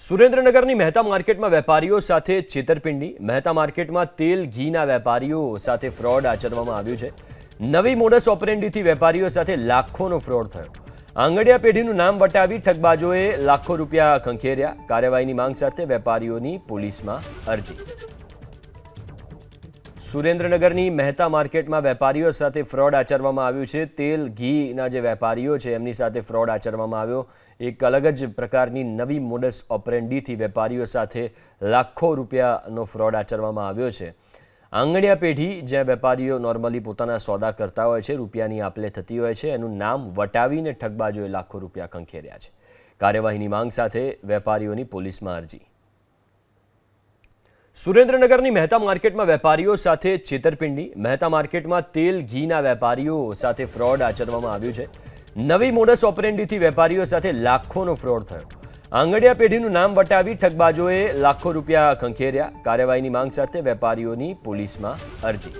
સુરેન્દ્રનગરની મહેતા માર્કેટમાં વેપારીઓ સાથે છેતરપિંડી. મહેતા માર્કેટમાં તેલ, ઘીના વેપારીઓ સાથે ફ્રોડ આચરવામાં આવ્યું છે. નવી મોડસ ઓપરેન્ડીથી વેપારીઓ સાથે લાખોનો ફ્રોડ થયો. આંગડિયા પેઢીનું નામ વટાવી ઠગબાજોએ લાખો રૂપિયા ખંખેર્યા. કાર્યવાહીની માંગ સાથે વેપારીઓની પોલીસમાં અરજી. સુરેન્દ્રનગરની મહેતા માર્કેટમાં વેપારીઓ સાથે ફ્રોડ આચરવામાં આવ્યું છે. તેલ, ઘીના જે વેપારીઓ છે, એમની સાથે ફ્રોડ આચરવામાં આવ્યો. એક અલગ જ પ્રકારની નવી મોડસ ઓપરેન્ડીથી વેપારીઓ સાથે લાખો રૂપિયાનો ફ્રોડ આચરવામાં આવ્યો છે. આંગણિયા પેઢી, જ્યાં વેપારીઓ નોર્મલી પોતાના સોદા કરતા હોય છે, રૂપિયાની આપલે થતી હોય છે, એનું નામ વટાવીને ઠગબાજોએ લાખો રૂપિયા ખંખેર્યા છે. કાર્યવાહીની માંગ સાથે વેપારીઓની પોલીસમાં અરજી. સુરેન્દ્રનગરની મહેતા માર્કેટમાં વેપારીઓ સાથે છેતરપિંડી. મહેતા માર્કેટમાં તેલ, ઘીના વેપારીઓ સાથે ફ્રોડ આચરવામાં આવ્યું છે. નવી મોડસ ઓપરેન્ડીથી વેપારીઓ સાથે લાખોનો ફ્રોડ થયો. આંગડિયા પેઢીનું નામ વટાવી ઠગબાજોએ લાખો રૂપિયા ખંખેર્યા. કાર્યવાહીની માંગ સાથે વેપારીઓની પોલીસમાં અરજી.